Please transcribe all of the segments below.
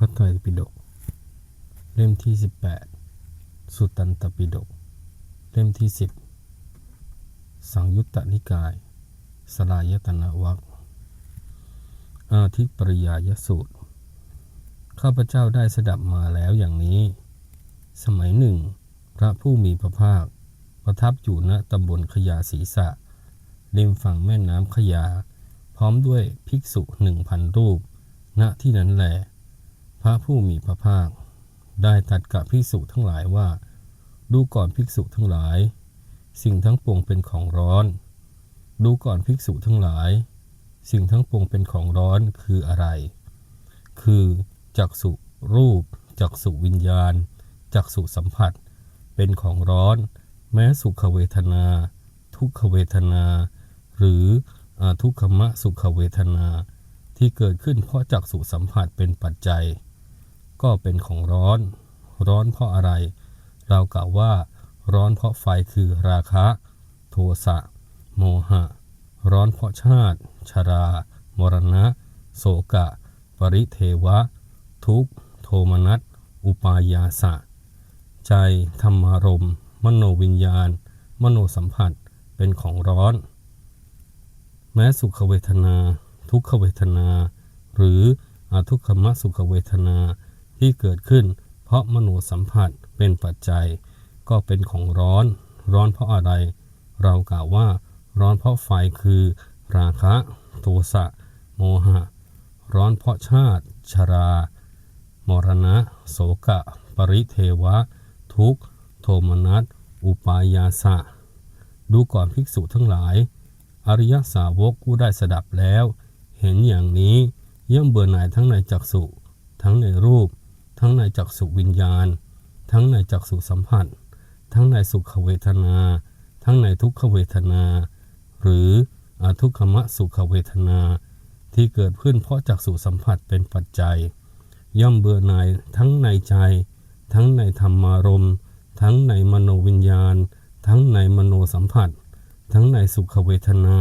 ระไตรปิฎกเล่มที่ 18 สุตตันตปิฎกเล่มที่ 10 สังยุตตนิกาย สลายตนะวักอาทิปริยายสูตร ข้าพเจ้าได้สดับมาแล้วอย่างนี้ สมัยหนึ่ง พระผู้มีพระภาค ประทับอยู่ณตำบลขยาศีสะริมฝั่งแม่น้ำขยา พร้อมด้วยภิกษุหนึ่งพันรูป ณที่นั้นแหละ พระผู้มีพระภาค ได้ตรัดกับภิกษุทั้งหลายว่า ดูก่อนภิกษุทั้งหลาย สิ่งทั้งปวงเป็นของร้อน ดูก่อนภิกษุทั้งหลาย สิ่งทั้งปวงเป็นของร้อนคืออะไร คือจักสุรูปจักสุวิญญาณจักสุสัมผัส เป็นของร้อน แม้สุขเวทนา ทุกขเวทนา หรืออทุกขมะสุขเวทนา ที่เกิดขึ้นเพราะจักสุสัมผัสเป็นปัจจัย ก็เป็นของร้อน ร้อนเพราะอะไร เรากล่าวว่าร้อนเพราะไฟคือราคะ โทสะ โมหะ ร้อนเพราะชาติ ชรา มรณะ โศกะ ปริเทวะ ทุกขโทมนัส อุปายาสะ ใจ ธรรมารมณ์มโนวิญญาณ มโนสัมผัส เป็นของร้อน แม้สุขเวทนา ทุกขเวทนา หรืออทุกขมสุขเวทนา ที่เกิดขึ้น เพราะมโนสัมผัสเป็นปัจจัย ก็เป็นของร้อน ร้อนเพราะอะไร เรากล่าวว่า ร้อนเพราะไฟคือ ราคะ โทสะ โมหะ ร้อนเพราะชาติ ชรา มรณะ โสกะ ปริเทวะ ทุกขโทมนัส อุปายาสะ ดูก่อนภิกษุทั้งหลาย อริยสาวกผู้ได้สดับแล้ว เห็นอย่างนี้ย่อมเบื่อหน่ายทั้งในจักสุทั้งในรูป ทั้งในจักสุวิญญาณ ทั้งในจักสุสัมผัส ทั้งในสุขเวทนา ทั้งในทุกขเวทนา หรืออทุกขมะสุขเวทนา ที่เกิดขึ้นเพราะจักสุสัมผัสเป็นปัจจัย ย่อมเบื่อหน่ายทั้งในใจ ทั้งในธรรมารมณ์ทั้งในมโนวิญญาณ ทั้งในมโนสัมผัส ทั้งในสุขเวทนา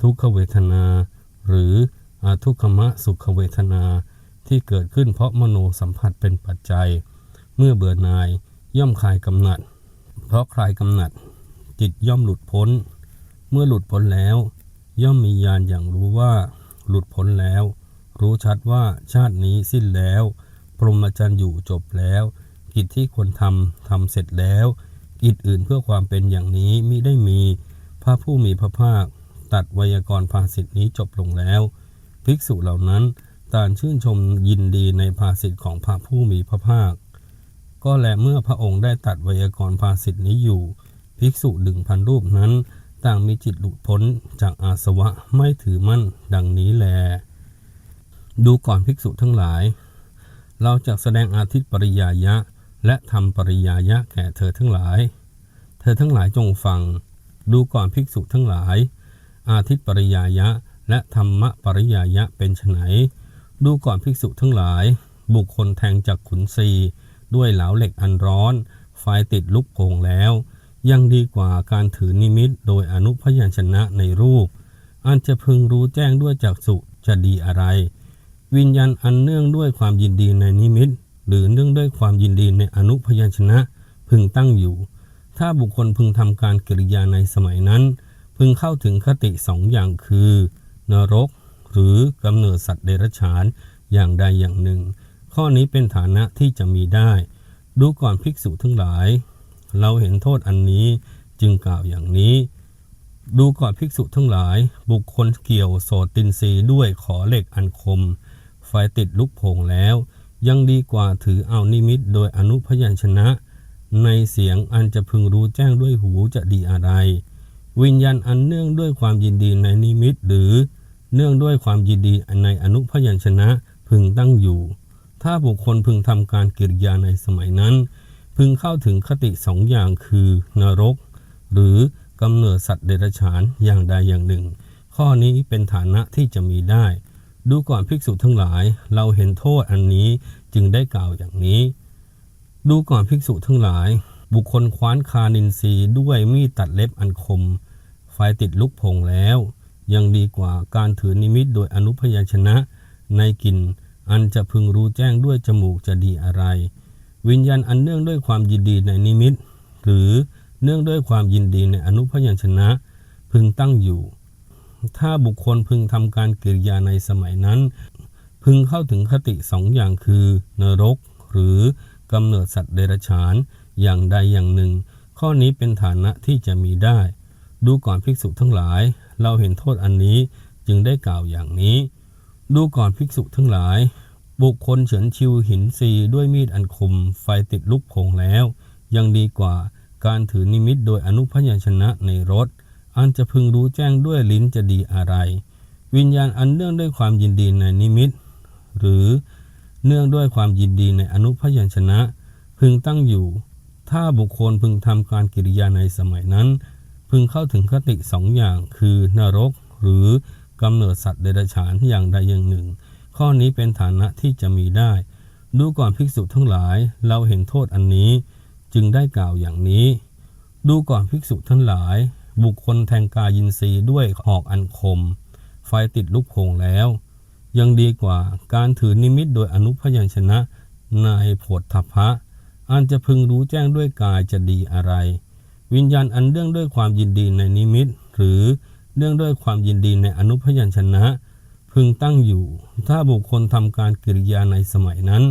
ทุกขเวทนา หรืออทุกขมะสุขเวทนา ที่เกิดขึ้นเพราะมโนสัมผัสเป็นปัจจัย เมื่อเบื่อหน่ายย่อมคลายกำหนัด เพราะคลายกำหนัด จิตย่อมหลุดพ้น เมื่อหลุดพ้นแล้ว ย่อมมีญาณอย่างรู้ว่า หลุดพ้นแล้ว รู้ชัดว่าชาตินี้สิ้นแล้ว พรหมจรรย์อยู่จบแล้ว กิจที่ควรทำทำเสร็จแล้ว กิจอื่นเพื่อความเป็นอย่างนี้มิได้มี พระผู้มีพระภาค ตัดไวยากรณ์ภาสิทธินี้จบลงแล้ว ภิกษุเหล่านั้น ต่างชื่นชมยินดีในภาสิทธิของพระผู้มีพระภาค ก็แลเมื่อพระองค์ได้ตัดไวยากรณ์ภาสิทธินี้อยู่ ภิกษุหนึ่งพันรูปนั้น ต่างมีจิตหลุดพ้นจากอาสวะไม่ถือมั่นดังนี้แล ดูก่อนภิกษุทั้งหลาย เราจะแสดงอาทิตย์ปริยายะ และทำปริยายะแก่เธอทั้งหลาย เธอทั้งหลายจงฟัง ดูก่อนภิกษุทั้งหลาย อาทิตย์ปริยายะและธรรมปริยายะเป็นไฉน ดูก่อนภิกษุทั้งหลาย บุคคลแทงจากขุนศีด้วยเหลาเหล็กอันร้อน ไฟติดลุกโผงแล้ว ยังดีกว่าการถือนิมิตโดยอนุพยัญชนะในรูป อันจะพึงรู้แจ้งด้วยจักสุจะดีอะไร วิญญาณอันเนื่องด้วยความยินดีในนิมิต หรือเนื่องด้วยความยินดีในอนุพยัญชนะ พึงตั้งอยู่ ถ้าบุคคลพึงทำการกิริยาในสมัยนั้น พึงเข้าถึงคติสองอย่างคือ นรก หรือกำเนิดสัตว์เดรัจฉานอย่างใดอย่างหนึ่ง ข้อนี้เป็นฐานะที่จะมีได้ ดูก่อนภิกษุทั้งหลาย เราเห็นโทษอันนี้จึงกล่าวอย่างนี้ ดูก่อนภิกษุทั้งหลาย บุคคลเกี่ยวโสตินรีด้วยขอเหล็กอันคม ไฟติดลุกโผงแล้ว ยังดีกว่าถือเอานิมิตโดยอนุพยัญชนะ ในเสียงอันจะพึงรู้แจ้งด้วยหูจะดีอะไร วิญญาณอันเนื่องด้วยความยินดีในนิมิตหรือ เนื่องด้วยความยินดีในอนุพยัญชนะพึงตั้งอยู่ ถ้าบุคคลพึงทำการกิริยาในสมัยนั้น พึงเข้าถึงคติสองอย่างคือนรก หรือกำเนิดสัตว์เดรัจฉานอย่างใดอย่างหนึ่ง ข้อนี้เป็นฐานะที่จะมีได้ ดูก่อนภิกษุทั้งหลาย เราเห็นโทษอันนี้จึงได้กล่าวอย่างนี้ ดูก่อนภิกษุทั้งหลาย บุคคลคว้านคานินทรีย์ด้วยมีดตัดเล็บอันคม ไฟติดลุกโผงแล้ว ยังดีกว่าการถือนิมิตโดยอนุพยัญชนะ ในกลิ่น อันจะพึงรู้แจ้งด้วยจมูกจะดีอะไร วิญญาณอันเนื่องด้วยความยินดีในนิมิต หรือเนื่องด้วยความยินดีในอนุพยัญชนะ พึงตั้งอยู่ ถ้าบุคคลพึงทำการกิริยาในสมัยนั้น พึงเข้าถึงคติสองอย่างคือนรก หรือกำเนิดสัตว์เดรัจฉานอย่างใดอย่างหนึ่ง ข้อนี้เป็นฐานะที่จะมีได้ ดูก่อนภิกษุทั้งหลาย เราเห็นโทษอันนี้จึงได้กล่าวอย่างนี้ ดูก่อนภิกษุทั้งหลาย บุคคลเฉือนชิวหินซีด้วยมีดอันคม ไฟติดลุกโผงแล้ว ยังดีกว่าการถือนิมิตโดยอนุพยัญชนะในรถ อันจะพึงรู้แจ้งด้วยลิ้นจะดีอะไร วิญญาณอันเนื่องด้วยความยินดีในนิมิต หรือเนื่องด้วยความยินดีในอนุพยัญชนะ พึงตั้งอยู่ ถ้าบุคคลพึงทำการกิริยาในสมัยนั้น พึงเข้าถึงคติสองอย่าง คือนรกหรือกำเนิดสัตว์เดรัจฉานอย่างใดอย่างหนึ่ง ข้อนี้เป็นฐานะที่จะมีได้ ดูก่อนภิกษุทั้งหลายเราเห็นโทษอันนี้ จึงได้กล่าวอย่างนี้ ดูก่อนภิกษุทั้งหลาย บุคคลแทงกายินทรีย์ด้วยหอกอันคม ไฟติดลุกโผงแล้ว ยังดีกว่าการถือนิมิตโดยอนุพยัญชนะในโผฏฐัพพะอันจะพึงรู้แจ้งด้วยกายจะดีอะไร วิญญาณอันเนื่องด้วยความยินดีในนิมิต หรือเนื่องด้วยความยินดีในอนุพยัญชนะ พึงตั้งอยู่ ถ้าบุคคลทำการกิริยาในสมัยนั้น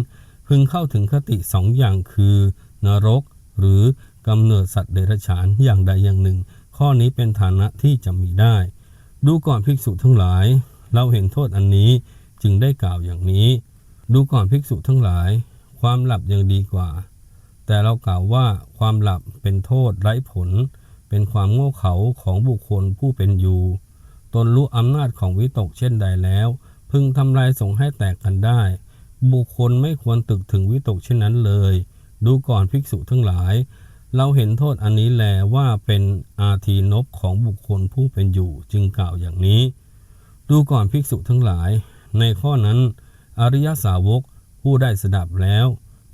พึงเข้าถึงคติสองอย่างคือ นรก หรือกำเนิดสัตว์เดรัจฉานอย่างใดอย่างหนึ่ง ข้อนี้เป็นฐานะที่จะมีได้ ดูก่อนภิกษุทั้งหลาย เราเห็นโทษอันนี้จึงได้กล่าวอย่างนี้ ดูก่อนภิกษุทั้งหลาย ความหลับยังดีกว่า แต่เรากล่าวว่าความหลับเป็นโทษไร้ผล เป็นความโง่เขลาของบุคคลผู้เป็นอยู่ ตนรู้อำนาจของวิตกเช่นใดแล้ว พึงทำลายส่งให้แตกกันได้ บุคคลไม่ควรตึกถึงวิตกเช่นนั้นเลย ดูก่อนภิกษุทั้งหลาย เราเห็นโทษอันนี้แลว่าเป็นอาทีนบของบุคคลผู้เป็นอยู่จึงกล่าวอย่างนี้ ดูก่อนภิกษุทั้งหลาย ในข้อนั้น อริยสาวกผู้ได้สดับแล้ว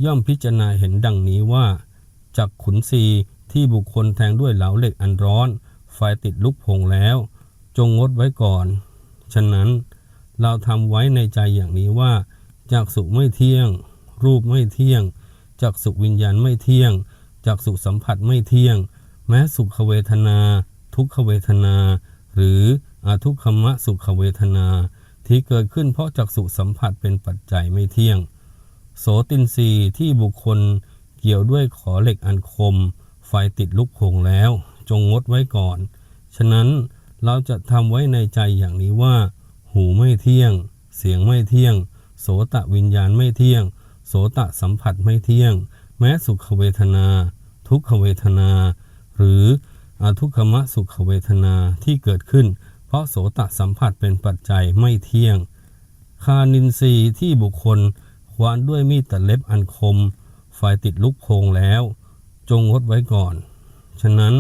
ย่อมพิจารณาเห็นดังนี้ว่าจากขุนศีที่บุคคลแทงด้วยเหลาเหล็กอันร้อน ไฟติดลุกโผงแล้ว จงงดไว้ก่อน ฉะนั้นเราทำไว้ในใจอย่างนี้ว่าจากสุไม่เที่ยง รูปไม่เที่ยงจากสุวิญญาณไม่เที่ยงจากสุสัมผัสไม่เที่ยง แม้สุขเวทนา ทุกขเวทนา หรืออาทุกขมะสุขเวทนา ที่เกิดขึ้นเพราะจักสุสัมผัสเป็นปัจจัยไม่เที่ยง โสตินรีที่บุคคลเกี่ยวด้วยขอเหล็กอันคม ไฟติดลุกโผงแล้ว จงงดไว้ก่อน ฉะนั้นเราจะทำไว้ในใจอย่างนี้ว่า หูไม่เที่ยง เสียงไม่เที่ยง โสตะวิญญาณไม่เที่ยง โสตะสัมผัสไม่เที่ยง แม้สุขเวทนา ทุกขเวทนา หรืออาทุกขมะสุขเวทนาที่เกิดขึ้น เพราะโสตะสัมผัสเป็นปัจจัยไม่เที่ยง คานินทรีย์ที่บุคคล ควานด้วยมีดตัดเล็บอันคมไฟติดลุกโพงแล้ว จงงดไว้ก่อน ฉะนั้น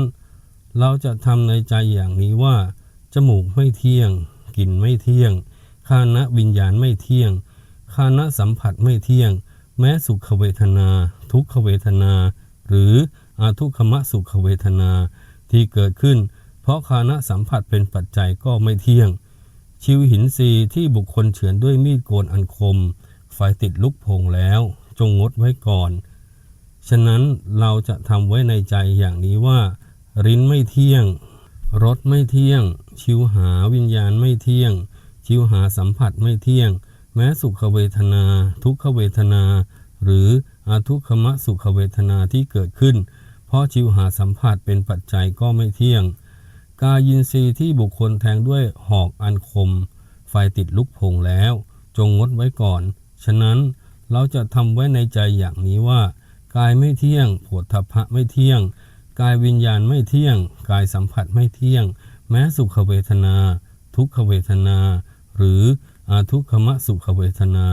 เราจะทำในใจอย่างนี้ว่า จมูกไม่เที่ยงกลิ่นไม่เที่ยงคานะวิญญาณไม่เที่ยงคานะสัมผัสไม่เที่ยง แม้สุขเวทนา ทุกขเวทนา หรืออาทุกขมะสุขเวทนาที่เกิดขึ้น เพราะคานะสัมผัสเป็นปัจจัยก็ไม่เที่ยง ชิวหินซีที่บุคคลเฉือนด้วยมีดโกนอันคม ไฟติดลุกโพงแล้ว จงงดไว้ก่อน ฉะนั้นเราจะทำไว้ในใจอย่างนี้ว่า ริ้นไม่เที่ยง รสไม่เที่ยง ชิวหาวิญญาณไม่เที่ยง ชิวหาสัมผัสไม่เที่ยง แม้สุขเวทนา ทุกขเวทนา หรืออาทุกขมะสุขเวทนาที่เกิดขึ้น เพราะชิวหาสัมผัสเป็นปัจจัยก็ไม่เที่ยง กายินทรีย์ที่บุคคลแทงด้วยหอกอันคม ไฟติดลุกโผงแล้ว จงงดไว้ก่อน ฉะนั้นเราจะทำไว้ในใจอย่างนี้ว่า กายไม่เที่ยงผฏฐัพะไม่เที่ยง กายวิญญาณไม่เที่ยง กายสัมผัสไม่เที่ยง แม้สุขเวทนา ทุกขเวทนา หรืออาทุกขมะสุขเวทนา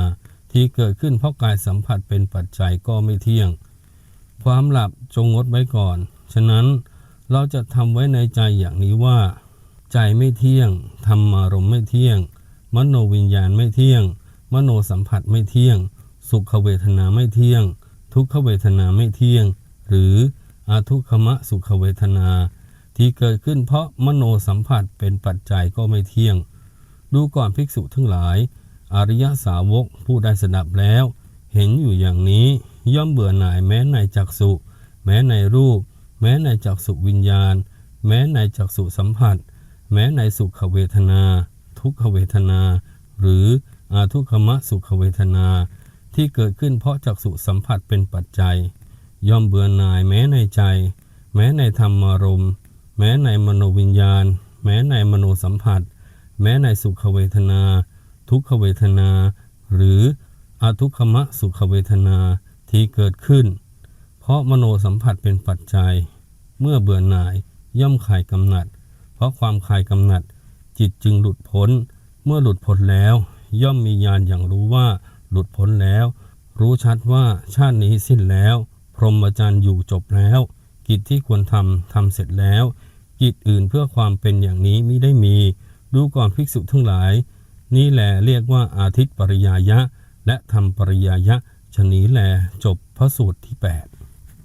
ที่เกิดขึ้นเพราะกายสัมผัสเป็นปัจจัยก็ไม่เที่ยง ความหลับจงงดไว้ก่อน ฉะนั้นเราจะทำไว้ในใจอย่างนี้ว่า ใจไม่เที่ยงธรรมารมณ์ไม่เที่ยง มโนวิญญาณไม่เที่ยง มโนสัมผัสไม่เที่ยง สุขเวทนาไม่เที่ยง ทุกขเวทนาไม่เที่ยง หรืออาทุกขมะสุขเวทนา ที่เกิดขึ้นเพราะมโนสัมผัสเป็นปัจจัยก็ไม่เที่ยง ดูก่อนภิกษุทั้งหลาย อริยสาวกผู้ได้สดับแล้ว เห็นอยู่อย่างนี้ย่อมเบื่อหน่ายแม้ในจักสุแม้ในรูป แม้ในจักสุวิญญาณ แม้ในจักสุสัมผัส แม้ในสุขเวทนา ทุกขเวทนา หรือ อาทุกขมะสุขเวทนาที่เกิดขึ้นเพราะจักสุสัมผัสเป็นปัจจัย ย่อมเบื่อหน่ายแม้ในใจ แม้ในธรรมารมณ์ แม้ในมโนวิญญาณ แม้ในมโนสัมผัส แม้ในสุขเวทนา ทุกขเวทนา หรืออาทุกขมะสุขเวทนาที่เกิดขึ้น เพราะมโนสัมผัสเป็นปัจจัย เมื่อเบื่อหน่ายย่อมคลายกำหนัด เพราะความคลายกำหนัด จิตจึงหลุดพ้น เมื่อหลุดพ้นแล้ว ย่อมมีญาณอย่างรู้ว่าหลุดพ้นแล้ว รู้ชัดว่าชาตินี้สิ้นแล้ว พรหมจรรย์อยู่จบแล้ว กิจที่ควรทำทำเสร็จแล้ว กิจอื่นเพื่อความเป็นอย่างนี้มิได้มี ดูก่อนภิกษุทั้งหลาย นี่แหละเรียกว่าอาทิตย์ปริยายะ และธรรมปริยายะชะนี้แลจบพระสูตรที่ 8